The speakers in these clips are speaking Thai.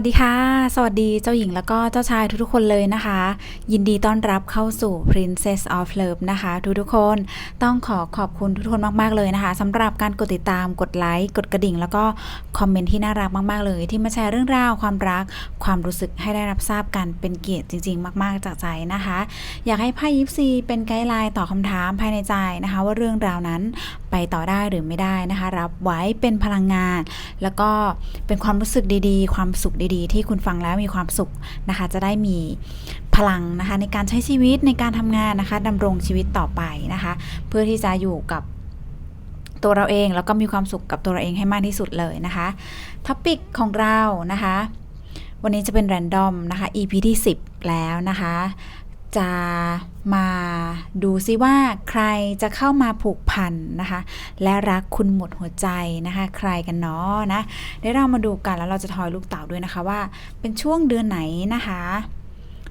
วัสดีค่ะ สวัสดีเจ้าหญิงแล้วก็เจ้าชายทุกๆคนเลยนะคะ ยินดีต้อนรับเข้าสู่ Princess of Love นะคะ ทุกๆคนต้องขอขอบคุณทุกคนมากๆเลยนะคะสำหรับการกดติดตามกดไลค์กดกระดิ่ง แล้วก็คอมเมนต์ที่น่ารักมากๆเลย ที่มาแชร์เรื่องราวความรักความรู้สึกให้ได้รับทราบกันเป็นเกียรติจริง ๆ มาก ๆ จากใจนะคะ อยากให้ไพ่ยิปซีเป็นไกด์ไลน์ตอบคำถามภายในใจนะคะ ว่าเรื่องราวนั้นไปต่อได้หรือไม่ได้นะคะ รับไว้เป็นพลังงาน แล้วก็เป็นความรู้สึกดีๆ ความสุขดีๆ ที่คุณฟังแล้วมีความสุขนะคะ จะได้มีพลังนะคะ ในการใช้ชีวิตในการทำงานนะคะดำรงชีวิตต่อไปนะคะ เพื่อที่จะอยู่กับตัวเราเองแล้วก็มีความสุขกับตัวเราเองให้มากที่สุดเลยนะคะท็อปิกของเรานะคะ วันนี้จะเป็นแรนดอมนะคะ EP ที่ 10 แล้วนะคะ จะมาดูซิว่าใครจะเข้ามาผูกพันนะคะ และรักคุณหมดหัวใจนะคะ ใครกันเนาะนะเดี๋ยวเรามาดูกันแล้วเราจะทอยลูกเต่าด้วยนะคะว่าเป็นช่วงเดือนไหนนะคะ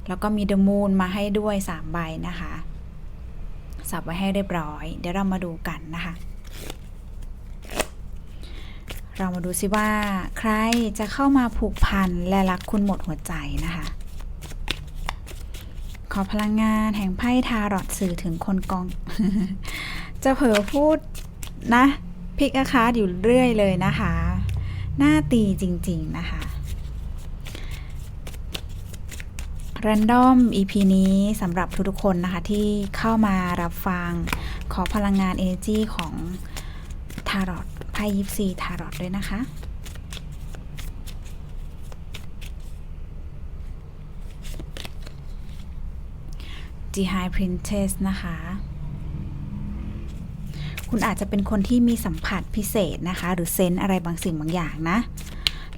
แล้วก็มีเดมูนมาให้ด้วย 3 ใบนะคะ สับไว้ให้เรียบร้อย เดี๋ยวเรามาดูกันนะคะ เรามาดูซิว่าใครจะเข้ามาผูกพันและรักคุณหมดหัวใจนะคะ ขอพลังงานแห่งไพ่ทารอดสื่อถึงคนกอง จะเผลอพูดนะพิกอาคาร์ดอยู่เรื่อยเลยนะคะ หน้าตีจริง ๆ นะคะ Random EP นี้สำหรับทุกๆคนนะคะ ที่เข้ามารับฟังขอพลังงาน Energy ของทารอดไพ่ยิปซีทารอดด้วยนะคะ The High Princess นะคะ คุณอาจจะเป็นคนที่มีสัมผัสพิเศษนะคะ หรือเซนอะไรบางสิ่งบางอย่างนะ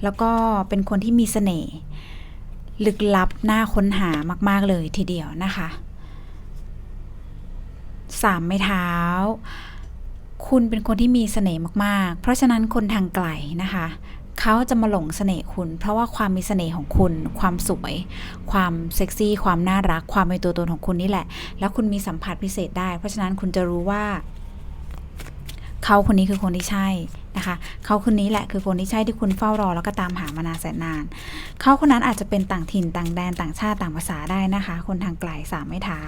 แล้วก็เป็นคนที่มีเสน่ห์ลึกลับน่าค้นหามากๆเลยทีเดียวนะคะสามไม้เท้า คุณเป็นคนที่มีเสน่ห์มากๆ เพราะฉะนั้นคนทางไกลนะคะ เขาจะมาหลงเสน่ห์คุณ เพราะว่าความมีเสน่ห์ของคุณ ความสวย ความเซ็กซี่ ความน่ารัก ความเป็นตัวตนของคุณนี่แหละ แล้วคุณมีสัมผัสพิเศษได้ เพราะฉะนั้นคุณจะรู้ว่า เขาคนนี้คือคนที่ใช่นะคะเขาคนนี้แหละคือคนที่ใช่ที่คุณเฝ้ารอแล้วก็ตามหามานานแสนนาน เขาคนนั้นอาจจะเป็นต่างถิ่นต่างแดนต่างชาติต่างภาษาได้นะคะ คนทางไกลสามไม้เท้า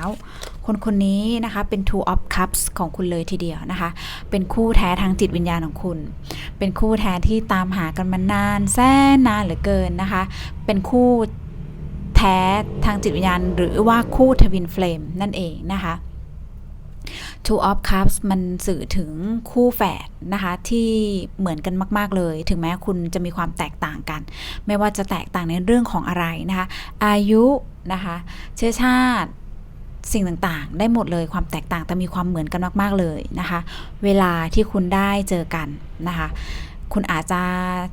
คนคนนี้นะคะเป็น two of cups ของคุณเลยทีเดียวนะคะ เป็นคู่แท้ทางจิตวิญญาณของคุณ เป็นคู่แท้ที่ตามหากันมานานแสนนานเหลือเกินนะคะ เป็นคู่แท้ทางจิตวิญญาณ หรือว่าคู่ทวินเฟลมนั่นเองนะคะ Two of Cups มันสื่อถึงคู่แฝดนะคะที่เหมือนกันมาก ๆ เลย ถึงแม้คุณจะมีความแตกต่างกัน ไม่ว่าจะแตกต่างในเรื่องของอะไรนะคะอายุนะคะเชื้อชาติสิ่งต่างๆ ได้หมดเลยความแตกต่างแต่มีความเหมือนกันมาก ๆ เลยนะคะ เวลาที่คุณได้เจอกันนะคะ คุณอาจจะ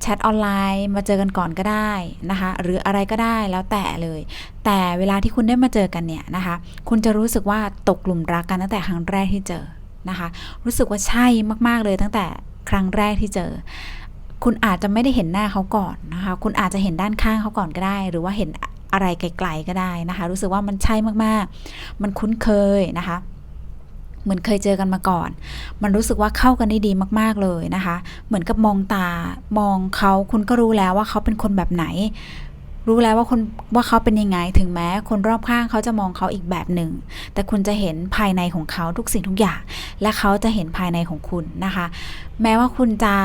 แชทออนไลน์มาเจอกันก่อนก็ได้นะคะ หรืออะไรก็ได้แล้วแต่เลย แต่เวลาที่คุณได้มาเจอกันเนี่ยนะคะ คุณจะรู้สึกว่าตกหลุมรักกันตั้งแต่ครั้งแรกที่เจอนะคะ รู้สึกว่าใช่มากๆเลยตั้งแต่ครั้งแรกที่เจอ คุณอาจจะไม่ได้เห็นหน้าเขาก่อนนะคะ คุณอาจจะเห็นด้านข้างเขาก่อนก็ได้ หรือว่าเห็นอะไรไกลๆก็ได้นะคะ รู้สึกว่ามันใช่มากๆ มันคุ้นเคยนะคะ เหมือนเคยเจอกันมาก่อน มันรู้สึกว่าเข้ากันได้ดีมาก ๆเลยนะคะ เหมือนกับมองตามองเขาคุณก็รู้แล้วว่าเขาเป็นคนแบบไหน รู้แล้วว่าคนว่าเขาเป็นยังไง ถึงแม้คนรอบข้างเขาจะมองเขาอีกแบบหนึ่ง แต่คุณจะเห็นภายในของเขาทุกสิ่งทุกอย่าง และเขาจะเห็นภายในของคุณนะคะ แม้ว่าคุณจะ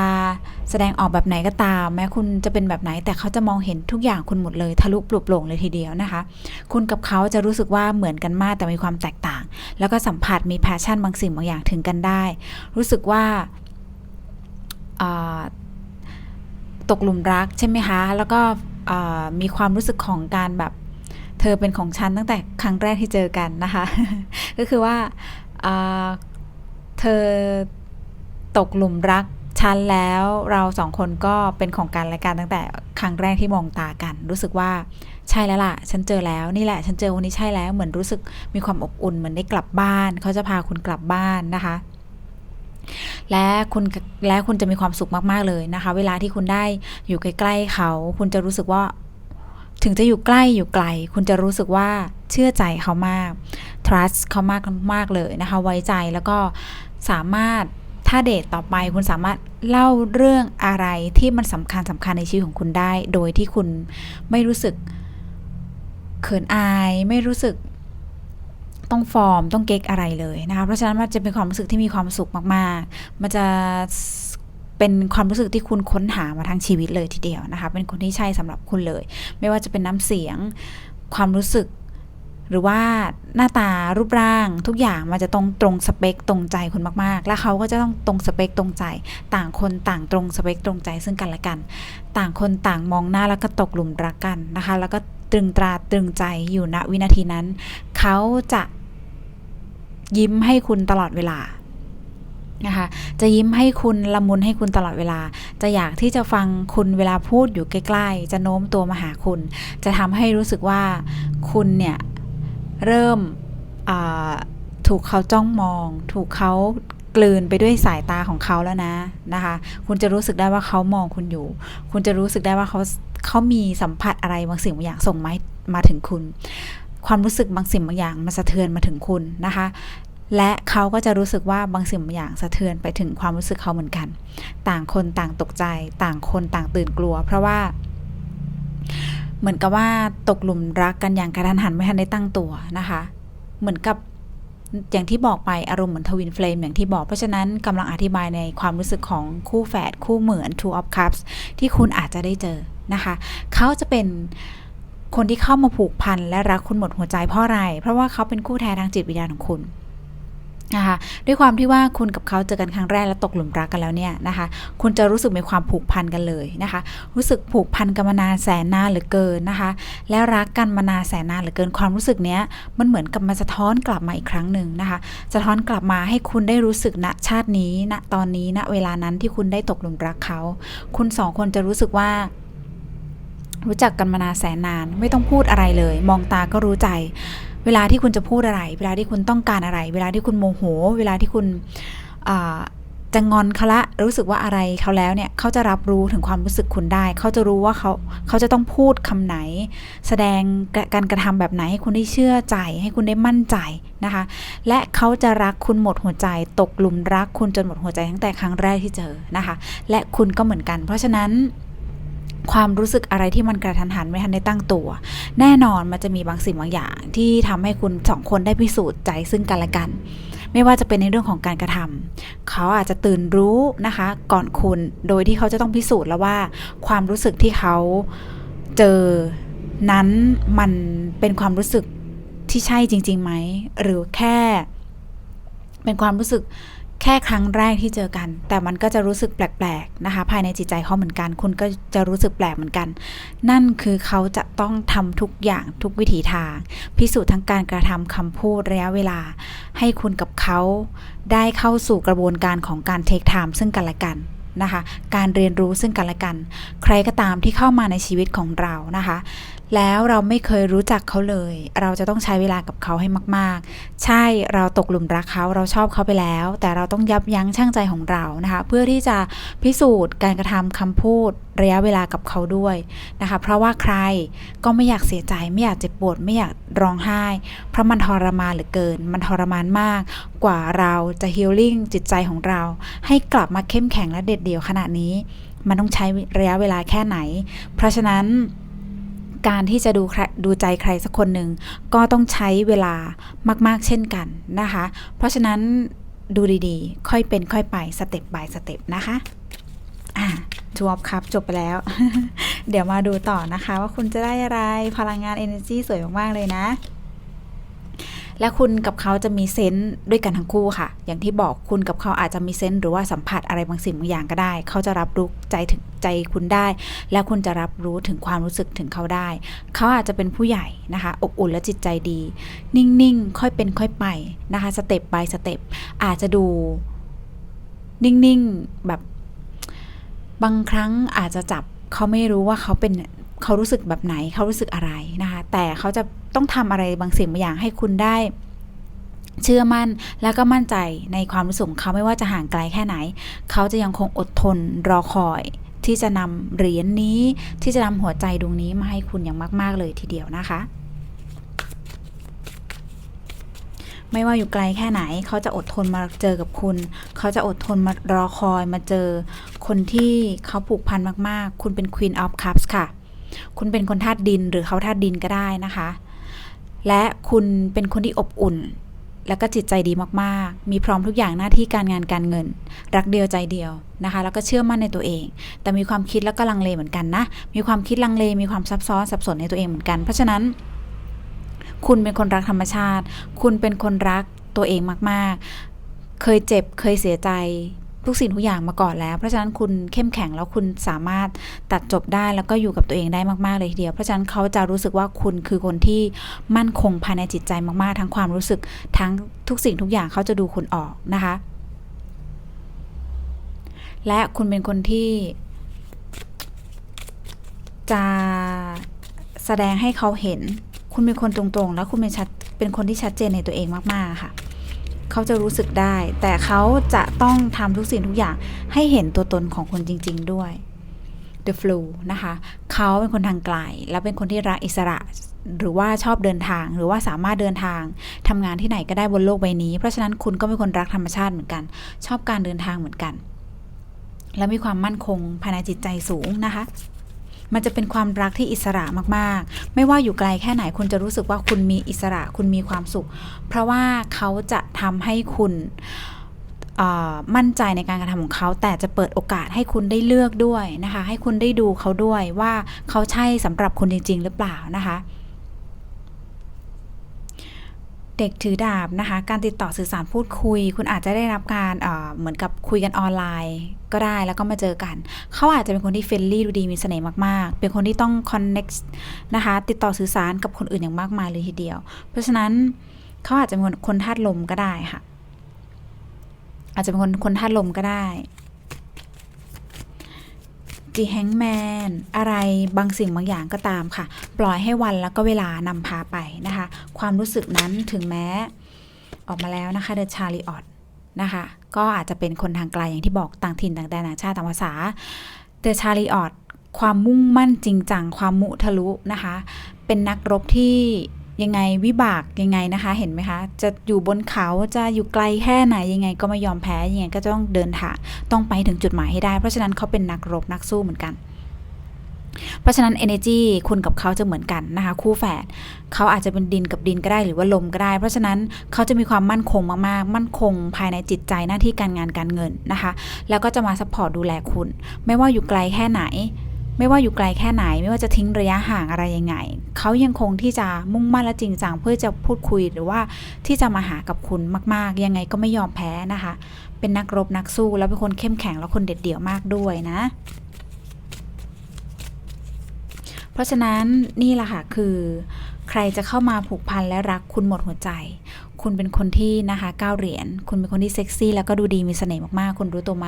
แสดงออกแบบไหนก็ตาม แม้คุณจะเป็นแบบไหน แต่เขาจะมองเห็นทุกอย่างคุณหมดเลย ทะลุปลุกโปร่งเลยทีเดียวนะคะ คุณกับเขาจะรู้สึกว่าเหมือนกันมากแต่มีความแตกต่าง แล้วก็สัมผัสมีแพชชั่นบางสิ่งบางอย่างถึงกันได้ รู้สึกว่าตกหลุมรักใช่ไหมคะ แล้วก็ มีความรู้สึกของการแบบ เธอเป็นของฉันตั้งแต่ครั้งแรกที่เจอกันนะคะ ก็คือว่าเธอตกหลุมรักฉันแล้วเราสองคนก็เป็นของกันและกันตั้งแต่ครั้งแรกที่มองตากัน รู้สึกว่าใช่แล้วล่ะ ฉันเจอแล้วนี่แหละ ฉันเจอวันนี้ใช่แล้วเหมือนรู้สึกมีความอบอุ่นเหมือนได้กลับบ้าน เขาจะพาคุณกลับบ้านนะคะ และคุณและคุณจะมีความสุขมากๆเลยนะคะ เวลาที่คุณได้อยู่ใกล้ๆเขา คุณจะรู้สึกว่า ถึงจะอยู่ใกล้อยู่ไกล คุณจะรู้สึกว่าเชื่อใจเขามาก trust เขามากมากเลยนะคะ ไว้ใจแล้วก็สามารถถ้าเดทต่อไปคุณสามารถเล่าเรื่องอะไรที่มันสำคัญสำคัญในชีวิตของคุณได้ โดยที่คุณไม่รู้สึกเขินอาย ไม่รู้สึก ต้องฟอร์มต้องเก๊กอะไรเลยนะคะเพราะฉะนั้นมันจะเป็นความรู้สึกที่มีความสุขมาก ๆ มันจะเป็นความรู้สึกที่คุณค้นหามาทั้งชีวิตเลยทีเดียวนะคะ เป็นคนที่ใช่สำหรับคุณเลย ไม่ว่าจะเป็นน้ำเสียง ความรู้สึก หรือว่าหน้าตารูปร่าง ทุกอย่างมันจะตรงตรงสเปคตรงใจคุณมากๆ และเขาก็จะต้องตรงสเปคตรงใจ ต่างคนต่างตรงสเปคตรงใจซึ่งกันและกัน ต่างคนต่างมองหน้าแล้วก็ตกหลุมรักกันนะคะ แล้วก็ ตรึงตราตรึงใจอยู่ณวินาทีนั้น เขาจะยิ้มให้คุณตลอดเวลานะคะจะยิ้มให้คุณละมุนให้คุณตลอดเวลา จะอยากที่จะฟังคุณเวลาพูดอยู่ใกล้ ๆ จะโน้มตัวมาหาคุณ จะทำให้รู้สึกว่าคุณเนี่ยเริ่มถูกเขาจ้องมอง ถูกเขากลืนไปด้วยสายตาของเขาแล้วนะนะคะ คุณจะรู้สึกได้ว่าเขามองคุณอยู่ คุณจะรู้สึกได้ว่าเขา เขามีสัมผัสอะไรบางสิ่งบางอย่างส่งมาให้มาถึงคุณ ความรู้สึกบางสิ่งบางอย่างมันสะเทือนมาถึงคุณนะคะ และเขาก็จะรู้สึกว่าบางสิ่งบางอย่างสะเทือนไปถึงความรู้สึกเขาเหมือนกัน ต่างคนต่างตกใจ ต่างคนต่างตื่นกลัว เพราะว่าเหมือนกับว่าตกหลุมรักกันอย่างกระทันหันไม่ทันได้ตั้งตัวนะคะ เหมือนกับอย่างที่บอกไปอารมณ์เหมือนทวินเฟลมอย่างที่บอกเพราะฉะนั้นกำลังอธิบายในความรู้สึกของคู่แฝดคู่เหมือน Two of Cups ที่คุณอาจจะได้เจอ นะคะ เขาจะเป็นคนที่เข้ามาผูกพันและรักคุณหมดหัวใจเพราะอะไร เพราะว่าเขาเป็นคู่แท้ทางจิตวิญญาณของคุณนะคะด้วยความที่ว่าคุณกับเขาเจอกันครั้งแรกแล้วตกหลุมรักกันแล้วเนี่ยนะคะคุณจะรู้สึกมีความผูกพันกันเลยนะคะ รู้สึกผูกพันกันมานานแสนนานเหลือเกินนะคะ และรักกันมานานแสนนานเหลือเกินความรู้สึกเนี้ยมันเหมือนกับมันสะท้อนกลับมาอีกครั้งหนึ่งนะคะสะท้อนกลับมาให้คุณได้รู้สึกณชาตินี้ณตอนนี้ณเวลานั้นที่คุณได้ตกหลุมรักเขา คุณสองคนจะรู้สึกว่า รู้จักกันมานานแสนนาน ไม่ต้องพูดอะไรเลย มองตาก็รู้ใจ เวลาที่คุณจะพูดอะไร เวลาที่คุณต้องการอะไร เวลาที่คุณโมโห เวลาที่คุณจะงอนเขาละรู้สึกว่าอะไรเขาแล้วเนี่ยเขาจะรับรู้ถึงความรู้สึกคุณได้ เขาจะรู้ว่าเขาเขาจะต้องพูดคำไหน แสดงการกระทำแบบไหนให้คุณได้เชื่อใจ ให้คุณได้มั่นใจนะคะ และเขาจะรักคุณหมดหัวใจ ตกหลุมรักคุณจนหมดหัวใจตั้งแต่ครั้งแรกที่เจอนะคะ และคุณก็เหมือนกัน เพราะฉะนั้น ความรู้สึกอะไรที่มันกระทันหันไม่ทันได้ตั้งตัว แน่นอนมันจะมีบางสิ่งบางอย่าง ที่ทำให้คุณสองคนได้พิสูจน์ใจซึ่งกันและกัน ไม่ว่าจะเป็นในเรื่องของการกระทำเขาอาจจะตื่นรู้นะคะ ก่อนคุณโดยที่เขาจะต้องพิสูจน์แล้วว่า ความรู้สึกที่เขาเจอนั้นมันเป็นความรู้สึกที่ใช่จริงๆไหมหรือแค่เป็นความรู้สึก แค่ครั้งแรกที่เจอกัน แต่มันก็จะรู้สึกแปลกๆนะคะ ภายในจิตใจเขาเหมือนกัน คุณก็จะรู้สึกแปลกเหมือนกัน นั่นคือเขาจะต้องทำทุกอย่างทุกวิถีทาง พิสูจน์ทั้งการกระทำคำพูดระยะเวลา ให้คุณกับเขาได้เข้าสู่กระบวนการของการเทคไทม์ซึ่งกันและกัน นะคะ การเรียนรู้ซึ่งกันและกัน ใครก็ตามที่เข้ามาในชีวิตของเรานะคะ แล้วเราไม่เคยรู้จักเขาเลย เราจะต้องใช้เวลากับเขาให้มาก ๆ ใช่เราตกหลุมรักเขาเราชอบเขาไปแล้ว แต่เราต้องยับยั้งชั่งใจของเรานะคะ เพื่อที่จะพิสูจน์การกระทำคำพูดระยะเวลากับเขาด้วยนะคะ เพราะว่าใครก็ไม่อยากเสียใจไม่อยากเจ็บปวดไม่อยากร้องไห้ เพราะมันทรมานเหลือเกิน มันทรมานมากกว่าเราจะฮีลลิ่งจิตใจของเรา ให้กลับมาเข้มแข็งและเด็ดเดี่ยวขนาดนี้ มันต้องใช้ระยะเวลาแค่ไหน เพราะฉะนั้นการที่จะดูใครดูใจใครสักคนหนึ่งก็ต้องใช้เวลามาก ๆ เช่นกันนะคะ เพราะฉะนั้นดูดีๆ ค่อยเป็นค่อยไปสเต็ป by สเต็ปนะคะอะจวบครับจบไปแล้ว เดี๋ยวมาดูต่อนะคะว่าคุณจะได้อะไรพลังงาน energy สวยมาก ๆ เลยนะ และคุณกับเขาจะมีเซนต์ด้วยกันทั้งคู่ค่ะ อย่างที่บอกคุณกับเขาอาจจะมีเซนต์หรือว่าสัมผัสอะไรบางสิ่งบางอย่างก็ได้ เขาจะรับรู้ใจถึงใจคุณได้ และคุณจะรับรู้ถึงความรู้สึกถึงเขาได้ เขาอาจจะเป็นผู้ใหญ่นะคะ อบอุ่นและจิตใจดี นิ่งๆ ค่อยเป็นค่อยไปนะคะสเต็ป by สเต็ปอาจจะดูนิ่งๆแบบบางครั้งอาจจะจับเขาไม่รู้ว่าเขาเป็น เขารู้สึกแบบไหนเขารู้สึกอะไรนะคะแต่เขาจะต้องทำอะไรบางสิ่งบางอย่างให้คุณได้เชื่อมั่นแล้วก็มั่นใจในความรู้สึกของเขาไม่ว่าจะห่างไกลแค่ไหน เขาจะยังคงอดทนรอคอย ที่จะนำเหรียญนนี้ที่จะนำหัวใจดวงนี้มาให้คุณอย่างมาก ๆ เลยทีเดียวนะคะ ไม่ว่าอยู่ไกลแค่ไหน เขาจะอดทนมาเจอกับคุณ เขาจะอดทนมารอคอยมาเจอ คนที่เขาผูกพันมาก ๆ คุณเป็น Queen of Cups ค่ะ คุณเป็นคนธาตุดินหรือเขาธาตุดินก็ได้นะคะ และคุณเป็นคนที่อบอุ่น แล้วก็จิตใจดีมากๆ มีพร้อมทุกอย่างหน้าที่การงานการเงิน รักเดียวใจเดียวนะคะ แล้วก็เชื่อมั่นในตัวเอง แต่มีความคิดแล้วก็ลังเลเหมือนกันนะ มีความคิดลังเล มีความซับซ้อนสับสนในตัวเองเหมือนกัน เพราะฉะนั้น คุณเป็นคนรักธรรมชาติ คุณเป็นคนรักตัวเองมากๆ เคยเจ็บ เคยเสียใจ ทุกสิ่งทุกอย่างมาก่อนแล้ว เพราะฉะนั้นคุณเข้มแข็งแล้วคุณสามารถตัดจบได้แล้วก็อยู่กับตัวเองได้มากๆเลยทีเดียว เพราะฉะนั้นเขาจะรู้สึกว่าคุณคือคนที่มั่นคงภายในจิตใจมากๆ ทั้งความรู้สึกทั้งทุกสิ่งทุกอย่างเขาจะดูคุณออกนะคะ และคุณเป็นคนที่ จะแสดงให้เขาเห็น คุณเป็นคนตรงๆ แล้วคุณเป็นชัดเป็นคนที่ชัดเจนในตัวเองมากๆค่ะ เขาจะรู้สึกได้ แต่เขาจะต้องทำทุกสิ่งทุกอย่างให้เห็นตัวตนของคนจริง ๆ ด้วย The Flu นะคะ เขาเป็นคนทางไกล และเป็นคนที่รักอิสระ หรือว่าชอบเดินทาง หรือว่าสามารถเดินทางทำงานที่ไหนก็ได้บนโลกใบนี้ เพราะฉะนั้นคุณก็เป็นคนรักธรรมชาติเหมือนกัน ชอบการเดินทางเหมือนกัน และมีความมั่นคงภายในจิตใจสูงนะคะ มันจะเป็นความรักที่อิสระมากๆ ไม่ว่าอยู่ไกลแค่ไหนคุณจะรู้สึกว่าคุณมีอิสระคุณมีความสุข เพราะว่าเขาจะทำให้คุณมั่นใจในการกระทำของเขา แต่จะเปิดโอกาสให้คุณได้เลือกด้วยนะคะ ให้คุณได้ดูเขาด้วยว่าเขาใช่สำหรับคุณจริง ๆ หรือเปล่านะคะ เด็กถือดาบนะคะ การติดต่อสื่อสารพูดคุย คุณอาจจะได้รับการเอ่อเหมือนกับคุยกันออนไลน์ ก็ได้แล้วก็มาเจอกัน เขาอาจจะเป็นคนที่เฟรนลี่ดูดีมีเสน่ห์มากๆ เป็นคนที่ต้องคอนเน็กนะคะ ติดต่อสื่อสารกับคนอื่นอย่างมากมายเลยทีเดียว เพราะฉะนั้นเขาอาจจะเป็นคนคนธาตุลมก็ได้ค่ะ อาจจะเป็นคนคนธาตุลมก็ได้ จีแฮงแมนอะไรบางสิ่งบางอย่างก็ตามค่ะ ปล่อยให้วันแล้วก็เวลานำพาไปนะคะ ความรู้สึกนั้นถึงแม้ ออกมาแล้วนะคะเดอะชาลีออตนะคะ ก็อาจจะเป็นคนทางไกลอย่างที่บอกต่างถิ่นต่างแดนต่างชาติต่างภาษาเดอะชาลีออตความมุ่งมั่นจริงจัง ความมุทะลุนะคะ เป็นนักรบที่ ยังไงวิบากยังไงนะคะ เห็นไหมคะ จะอยู่บนเขาจะอยู่ไกลแค่ไหนยังไงก็ไม่ยอมแพ้ยังไงก็จะต้องเดินทางต้องไปถึงจุดหมายให้ได้ เพราะฉะนั้นเขาเป็นนักรบนักสู้เหมือนกัน เพราะฉะนั้น energy คุณกับเขาจะเหมือนกันนะคะ คู่แฝดเขาอาจจะเป็นดินกับดินก็ได้หรือว่าลมก็ได้ เพราะฉะนั้นเขาจะมีความมั่นคงมากๆ มั่นคงภายในจิตใจหน้าที่การงานการเงินนะคะ แล้วก็จะมาซัพพอร์ตดูแลคุณ ไม่ว่าอยู่ไกลแค่ไหน ไม่ว่าอยู่ไกลแค่ไหน ไม่ว่าจะทิ้งระยะห่างอะไรยังไง เขายังคงที่จะมุ่งมั่นและจริงจังเพื่อจะพูดคุยหรือว่าที่จะมาหากับคุณมาก ๆ ยังไงก็ไม่ยอมแพ้นะคะ เป็นนักรบนักสู้แล้วเป็นคนเข้มแข็งแล้วคนเด็ดเดี่ยวมากด้วยนะ เพราะฉะนั้นนี่แหละค่ะคือ ใครจะเข้ามาผูกพันและรักคุณหมดหัวใจ คุณเป็นคนที่นะคะก้าวเหรียญคุณเป็นคนที่เซ็กซี่แล้วก็ดูดีมีเสน่ห์มากๆ คุณรู้ตัวไหม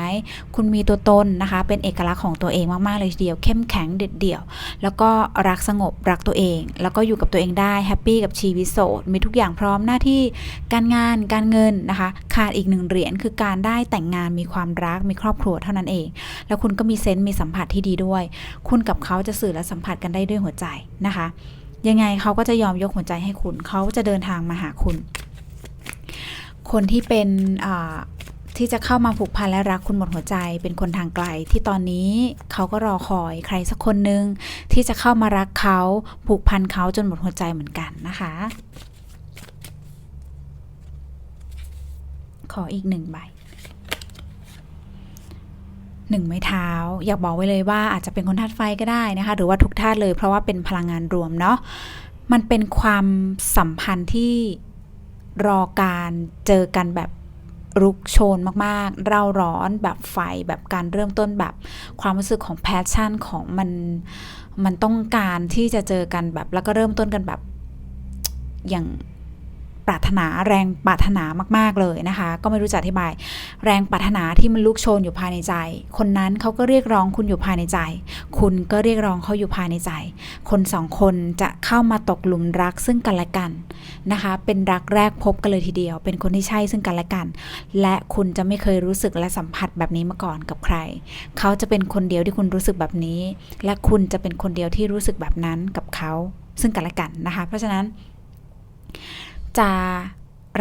คุณมีตัวตนนะคะ เป็นเอกลักษณ์ของตัวเองมากๆเลยทีเดียว เข้มแข็งเด็ดเดี่ยว แล้วก็รักสงบรักตัวเอง แล้วก็อยู่กับตัวเองได้แฮปปี้กับชีวิตโสดมีทุกอย่างพร้อมหน้าที่การงานการเงินนะคะ ขาดอีกหนึ่งเหรียญคือการได้แต่งงานมีความรักมีครอบครัวเท่านั้นเอง แล้วคุณก็มีเซนต์มีสัมผัสที่ดีด้วย คุณกับเขาจะสื่อและสัมผัสกันได้ด้วยหัวใจนะคะยังไงเขาก็จะยอมยกหัวใจให้คุณ เขาจะเดินทางมาหาคุณ คนที่เป็นที่จะเข้ามาผูกพันและรักคุณหมดหัวใจ เป็นคนทางไกล ที่ตอนนี้เขาก็รอคอยใครสักคนหนึ่งที่จะเข้ามารักเขาผูกพันเขาจนหมดหัวใจเหมือนกันนะคะ ขออีกหนึ่งใบหนึ่งไม้เท้า อยากบอกไว้เลยว่าอาจจะเป็นคนธาตุไฟก็ได้นะคะ หรือว่าทุกธาตุเลยเพราะว่าเป็นพลังงานรวมเนาะมันเป็นความสัมพันธ์ที่ รอการเจอกันแบบรุกโชนมากๆ เร่าร้อนแบบไฟแบบการเริ่มต้นแบบความรู้สึกของแพชชั่นของมันมันต้องการที่จะเจอกันแบบแล้วก็เริ่มต้นกันแบบอย่าง ปรารถนาแรงปรารถนามาก ๆเลยนะคะ ก็ไม่รู้จะอธิบาย แรงปรารถนาที่มันลุกโชนอยู่ภายในใจ คนนั้นเขาก็เรียกร้องคุณอยู่ภายในใจ คุณก็เรียกร้องเขาอยู่ภายในใจ คนสองคนจะเข้ามาตกหลุมรักซึ่งกันและกันนะคะ เป็นรักแรกพบกันเลยทีเดียว เป็นคนที่ใช่ซึ่งกันและกัน และคุณจะไม่เคยรู้สึกและสัมผัสแบบนี้มาก่อนกับใคร เขาจะเป็นคนเดียวที่คุณรู้สึกแบบนี้ และคุณจะเป็นคนเดียวที่รู้สึกแบบนั้นกับเขาซึ่งกันและกันนะคะ เพราะฉะนั้น จะ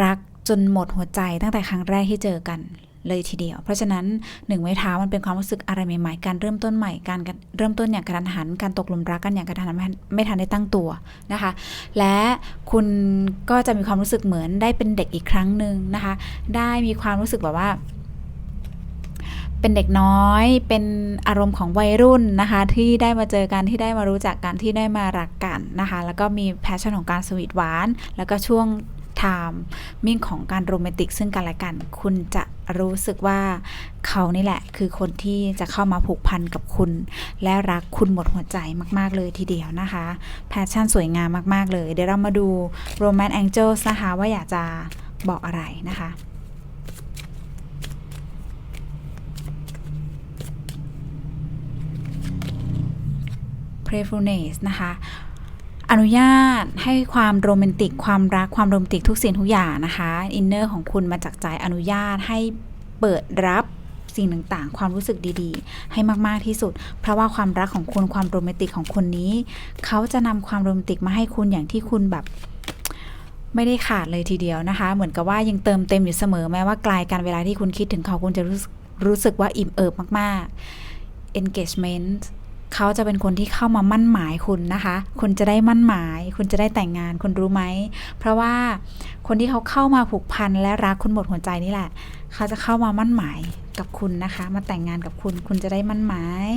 รักจนหมดหัวใจตั้งแต่ครั้งแรกที่เจอกันเลยทีเดียว เพราะฉะนั้นหนึ่งไม้เท้ามันเป็นความรู้สึกอะไรใหม่ๆ การเริ่มต้นใหม่ การเริ่มต้นอย่างกระทันหัน การตกหลุมรักกันอย่างกระทันหันไม่ไม่ทันได้ตั้งตัวนะคะ และคุณก็จะมีความรู้สึกเหมือนได้เป็นเด็กอีกครั้งหนึ่งนะคะ ได้มีความรู้สึกแบบว่า เป็นเด็กน้อย เป็นอารมณ์ของวัยรุ่นนะคะ ที่ได้มาเจอกันที่ได้มารู้จักกันที่ได้มารักกันนะคะ แล้วก็มีแพชชั่นของการสวีทหวาน แล้วก็ช่วงไทม์มิ่งของการโรแมนติกซึ่งกันและกัน คุณจะรู้สึกว่าเขานี่แหละ คือคนที่จะเข้ามาผูกพันกับคุณ และรักคุณหมดหัวใจมาก ๆ เลยทีเดียวนะคะ แพชชั่นสวยงามมาก ๆ เลย เดี๋ยวเรามาดู Romance Angels นะคะ ว่าอยากจะบอกอะไรนะคะ playfulness นะคะอนุญาตให้ความโรแมนติก ความรักความโรแมนติกทุกสิ่งทุกอย่างนะคะอินเนอร์ของคุณมาจากใจอนุญาตให้เปิดรับสิ่งต่างๆ ความรู้สึกดีๆ ให้มากๆที่สุด เพราะว่าความรักของคุณความโรแมนติกของคนนี้ เขาจะนำความโรแมนติกมาให้คุณอย่างที่คุณแบบไม่ได้ขาดเลยทีเดียวนะคะ เหมือนกับว่ายังเติมเต็มอยู่เสมอแม้ว่าไกลกันเวลาที่คุณคิดถึงเขาคุณจะรู้สึกรู้สึกว่าอิ่มเอิบมากๆ engagement เขาจะเป็นคนที่เข้ามามั่นหมายคุณนะคะ คุณจะได้มั่นหมาย คุณจะได้แต่งงานคุณรู้ไหม เพราะว่าคนที่เขาเข้ามาผูกพันและรักคุณหมดหัวใจนี่แหละ เขาจะเข้ามามั่นหมายกับคุณนะคะ มาแต่งงานกับคุณ คุณจะได้มั่นหมาย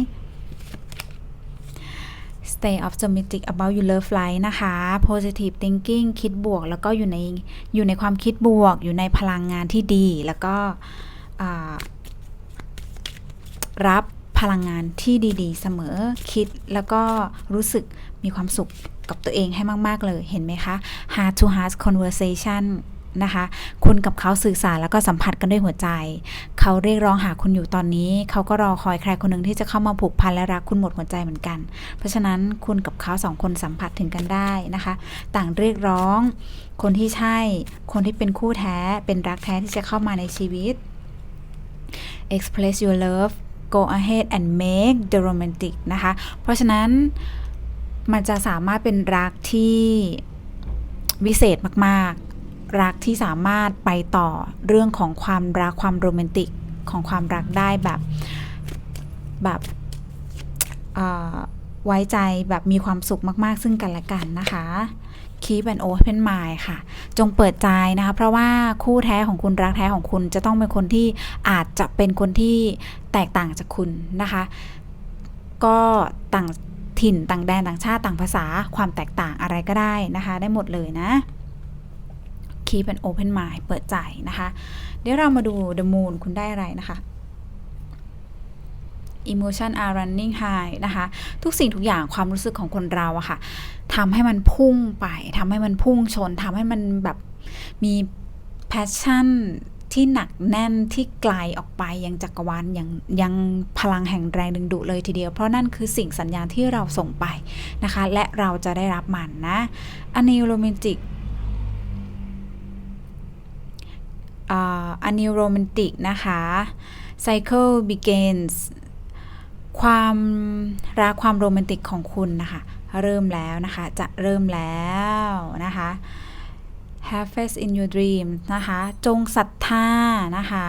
stay optimistic about your love life นะคะ positive thinking คิดบวก แล้วก็อยู่ในอยู่ในความคิดบวก อยู่ในพลังงานที่ดี แล้วก็รับ พลังงานที่ดีๆ เสมอคิดแล้วก็รู้สึกมีความสุขกับตัวเองให้มากๆเลยเห็นไหมคะ heart to heart conversation นะคะคุณกับเขาสื่อสารแล้วก็สัมผัสกันด้วยหัวใจ เขาเรียกร้องหาคุณอยู่ตอนนี้ เขาก็รอคอยใครคนหนึ่งที่จะเข้ามาผูกพันและรักคุณหมดหัวใจเหมือนกัน เพราะฉะนั้นคุณกับเขาสองคนสัมผัสถึงกันได้นะคะ ต่างเรียกร้อง คนที่ใช่ คนที่เป็นคู่แท้ เป็นรักแท้ที่จะเข้ามาในชีวิต express your love go ahead and make the romantic นะคะ เพราะฉะนั้นมันจะสามารถเป็นรักที่วิเศษมากๆ รักที่สามารถไปต่อเรื่องของความรักความโรแมนติกของความรักได้แบบแบบไว้ใจแบบมีความสุขมาก ๆ ซึ่งกันและกันนะคะ Keep an open mind ค่ะ จงเปิดใจนะคะ เพราะว่าคู่แท้ของคุณรักแท้ของคุณจะต้องเป็นคนที่อาจจะเป็นคนที่แตกต่างจากคุณนะคะ ก็ต่างถิ่นต่างแดนต่างชาติต่างภาษาความแตกต่างอะไรก็ได้นะคะ ได้หมดเลยนะ Keep an open mind เปิดใจนะคะ เดี๋ยวเรามาดู the moon คุณได้อะไรนะคะ emotion are running high นะคะ ทุกสิ่งทุกอย่างความรู้สึกของคนเราอะค่ะทำให้มันพุ่งไปทำให้มันพุ่งชนทำให้มันแบบมี passion ที่หนักแน่นที่ไกลออกไปยังจักรวาลยังยังพลังแห่งแรงดึงดูดเลยทีเดียว เพราะนั่นคือสิ่งสัญญาณที่เราส่งไปนะคะ และเราจะได้รับมันนะอันนี้โรแมนติกอันนี้โรแมนติกนะคะ cycle begins ความรักความโรแมนติกของคุณนะคะเริ่มแล้วนะคะจะเริ่มแล้วนะคะ have faith in your dream นะคะ จงศรัทธานะคะ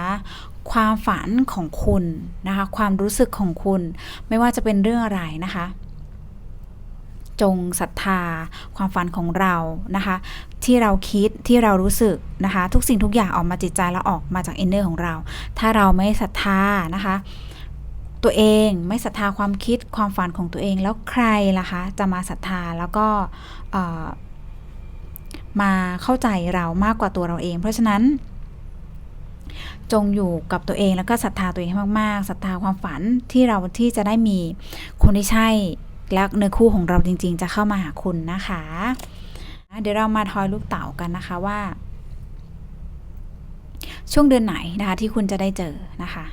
ความฝันของคุณนะคะ ความรู้สึกของคุณ ไม่ว่าจะเป็นเรื่องอะไรนะคะ จงศรัทธา ความฝันของเรานะคะ ที่เราคิดที่เรารู้สึกนะคะ ทุกสิ่งทุกอย่างออกมาจิตใจแล้วออกมาจากอินเนอร์ของเรา ถ้าเราไม่ศรัทธานะคะ ตัวเองไม่ศรัทธาความคิดความฝันของตัวเองแล้วใครล่ะคะ จะมาศรัทธาแล้วก็มาเข้าใจเรามากกว่าตัวเราเอง เพราะฉะนั้น จงอยู่กับตัวเองแล้วก็ศรัทธาตัวเองมากๆศรัทธาความฝันที่เราที่จะได้มีคนที่ใช่และเนื้อคู่ของเราจริง ๆ จะเข้ามาหาคุณนะคะ เดี๋ยวเรามาทอยลูกเต๋ากันนะคะว่า ช่วงเดือนไหนนะคะที่คุณจะได้เจอนะคะ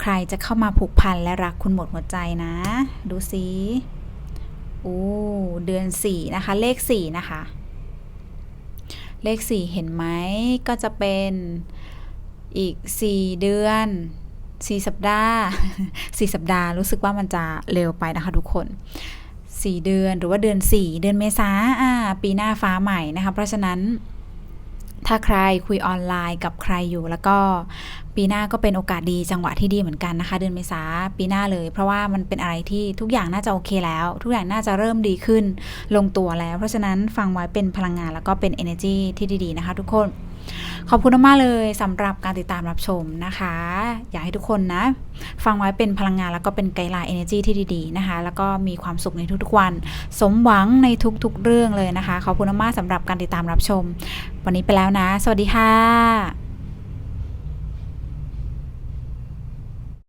ใครจะเข้ามาผูกพันและรักคุณหมดหัวใจนะ ดูสิอู้เดือนสี่นะคะ เลขสี่นะคะ เลขสี่เห็นไหมก็จะเป็นอีกสี่เดือนสี่สัปดาห์สี่สัปดาห์รู้สึกว่ามันจะเร็วไปนะคะทุกคนสี่เดือนหรือว่าเดือนสี่เดือนเมษาอ่าปีหน้าฟ้าใหม่นะคะ เพราะฉะนั้น ถ้าใครคุยออนไลน์กับใครอยู่แล้วก็ปีหน้าก็เป็นโอกาสดีจังหวะที่ดีเหมือนกันนะคะ เดือนเมษาปีหน้าเลย เพราะว่ามันเป็นอะไรที่ทุกอย่างน่าจะโอเคแล้ว ทุกอย่างน่าจะเริ่มดีขึ้นลงตัวแล้ว เพราะฉะนั้นฟังไว้เป็นพลังงานแล้วก็เป็น energy ที่ดีๆนะคะ ทุกคน ขอบคุณมากเลยสำหรับการติดตามรับชมนะคะ อยากให้ทุกคนนะ ฟังไว้เป็นพลังงานแล้วก็เป็นไกด์ไลน์ energy ที่ดีๆนะคะ แล้วก็มีความสุขในทุกๆวัน สมหวังในทุกๆเรื่องเลยนะคะ ขอบคุณมากสำหรับการติดตามรับชม วันนี้ไปแล้วนะ สวัสดีค่ะ